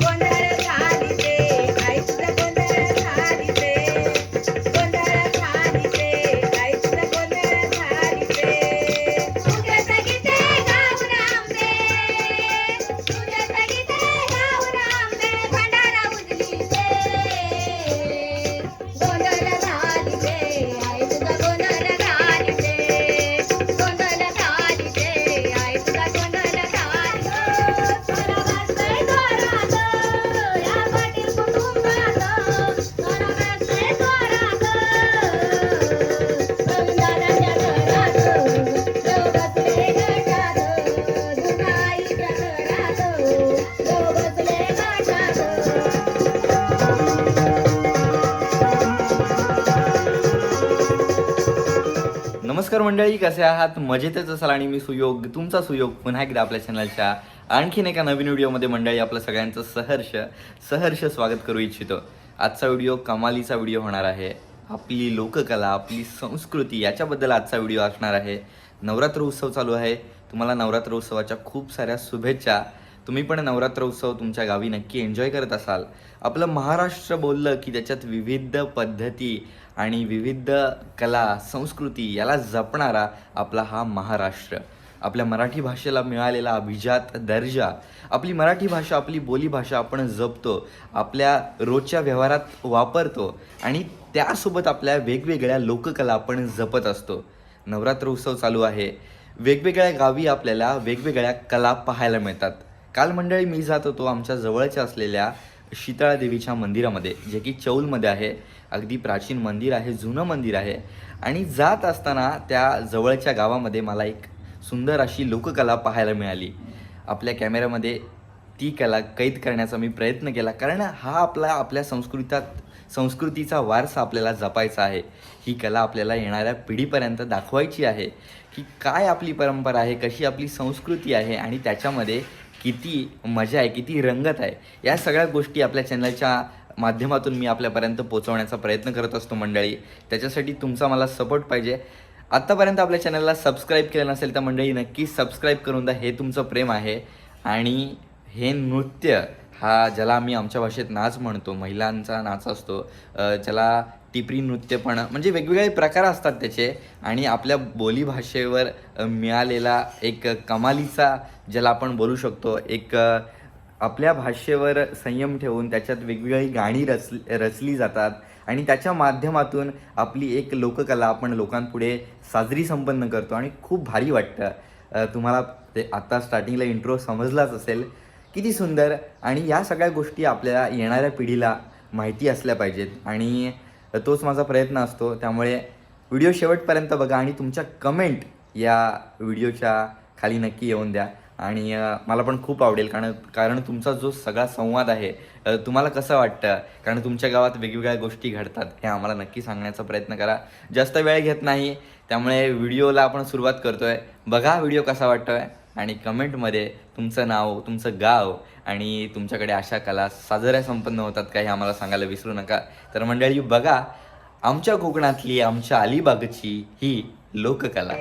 one नमस्कार मंडळी कसे आहात? मजेतच असाल आणि मी सुयोग तुमचा सुयोग पुन्हा एकदा आपल्या चॅनलच्या आणखीन एका नवीन व्हिडिओमध्ये मंडळी आपलं सगळ्यांचं सहर्ष सहर्ष स्वागत करू इच्छितो. आजचा व्हिडिओ कमालीचा व्हिडिओ होणार आहे. आपली लोककला आपली संस्कृती याच्याबद्दल आजचा व्हिडिओ असणार आहे. नवरात्र उत्सव चालू आहे. तुम्हाला नवरात्र उत्सवाच्या खूप साऱ्या शुभेच्छा तुम्ही पण नवरात्र उत्सव तुमच्या गावी नक्की एन्जॉय करत असाल. आपलं महाराष्ट्र बोललं की त्याच्यात विविध पद्धती आणि विविध कला संस्कृती याला जपणारा आपला हा महाराष्ट्र. आपल्या मराठी भाषेला मिळालेला अभिजात दर्जा. आपली मराठी भाषा आपली बोलीभाषा आपण जपतो आपल्या रोजच्या व्यवहारात वापरतो आणि त्यासोबत आपल्या वेगवेगळ्या लोककला आपण जपत असतो. नवरात्र उत्सव चालू आहे. वेगवेगळ्या गावी आपल्याला वेगवेगळ्या कला पाहायला मिळतात. काल मंडळी मी जात होतो आमच्या जवळच्या असलेल्या शीतळा देवीच्या मंदिरामध्ये जे की चौलमध्ये आहे. अगदी प्राचीन मंदिर आहे जुनं मंदिर आहे. आणि जात असताना त्या जवळच्या गावामध्ये मला एक सुंदर अशी लोककला पाहायला मिळाली. आपल्या कॅमेऱ्यामध्ये ती कला कैद करण्याचा मी प्रयत्न केला कारण हा आपला आपल्या संस्कृतात संस्कृतीचा वारसा आपल्याला जपायचा आहे. ही कला आपल्याला येणाऱ्या पिढीपर्यंत दाखवायची आहे की काय आपली परंपरा आहे कशी आपली संस्कृती आहे आणि त्याच्यामध्ये किती मजा आहे किती रंगत आहे या सगळ्या गोष्टी आपल्या चॅनलच्या माध्यमातून मी आपल्यापर्यंत पोहोचवण्याचा प्रयत्न करत असतो मंडळी. त्याच्यासाठी तुमचा मला सपोर्ट पाहिजे. आत्तापर्यंत आपल्या चॅनलला सबस्क्राईब केलं नसेल तर मंडळी नक्की सबस्क्राईब करून द्या हे तुमचं प्रेम आहे. आणि हे नृत्य हा ज्याला आम्ही आमच्या भाषेत नाच म्हणतो महिलांचा नाच असतो ज्याला टिपरी नृत्यपण म्हणजे वेगवेगळे प्रकार असतात त्याचे. आणि आपल्या बोलीभाषेवर मिळालेला एक कमालीचा ज्याला आपण बोलू शकतो एक आपल्या भाषेवर संयम ठेवून त्याच्यात वेगवेगळी गाणी रच रचली जातात. आणि त्याच्या माध्यमातून आपली एक लोककला आपण लोकांपुढे साजरी संपन्न करतो आणि खूप भारी वाटतं. तुम्हाला ते आत्ता स्टार्टिंगला इंट्रो समजलाच असेल. किती सुंदर. आणि या सगळ्या गोष्टी आपल्याला येणाऱ्या पिढीला माहिती असल्या पाहिजेत. आणि तोच माझा प्रयत्न असतो. त्यामुळे व्हिडिओ शेवटपर्यंत बघा आणि तुमच्या कमेंट या व्हिडिओच्या खाली नक्की येऊन द्या. आणि मला पण खूप आवडेल कारण कारण तुमचा जो सगळा संवाद आहे तुम्हाला कसं वाटतं? कारण तुमच्या गावात वेगवेगळ्या गोष्टी घडतात हे आम्हाला नक्की सांगण्याचा प्रयत्न करा. जास्त वेळ घेत नाही त्यामुळे व्हिडिओला आपण सुरुवात करतोय. बघा व्हिडिओ कसा वाटतोय. आणि कमेंटमध्ये तुमचं नाव तुमचं गाव आणि तुमच्याकडे अशा कला साजऱ्या संपन्न होतात का हे आम्हाला सांगायला विसरू नका. तर मंडळी बघा आमच्या कोकणातली आमच्या अलिबागची ही लोककला.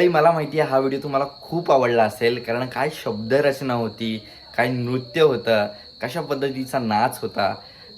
मंडळी मला माहिती आहे हा व्हिडिओ तुम्हाला खूप आवडला असेल. कारण काय शब्दरचना होती काय नृत्य होतं कशा पद्धतीचा नाच होता.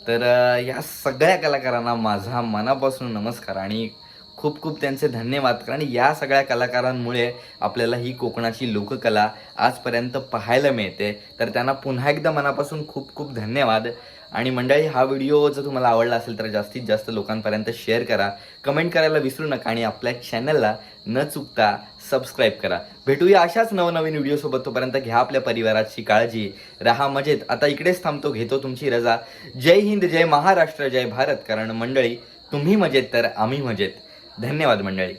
तर या सगळ्या कलाकारांना माझा मनापासून नमस्कार आणि खूप खूप त्यांचे धन्यवाद. कारण या सगळ्या कलाकारांमुळे आपल्याला ही कोकणाची लोककला आजपर्यंत पाहायला मिळते. तर त्यांना पुन्हा एकदा मनापासून खूप खूप धन्यवाद. आणि मंडळी हा व्हिडिओ जर तुम्हाला आवडला असेल तर जास्तीत जास्त लोकांपर्यंत शेअर करा. कमेंट करायला विसरू नका आणि आपल्या चॅनलला न चुकता सबस्क्राईब करा. भेटूया अशाच नवनवीन व्हिडिओसोबत तोपर्यंत घ्या आपल्या परिवाराची काळजी. राहा मजेत. आता इकडेच थांबतो. घेतो तुमची रजा. जय हिंद जय महाराष्ट्र जय भारत. कारण मंडळी तुम्ही मजेत तर आम्ही मजेत. धन्यवाद मंडळी.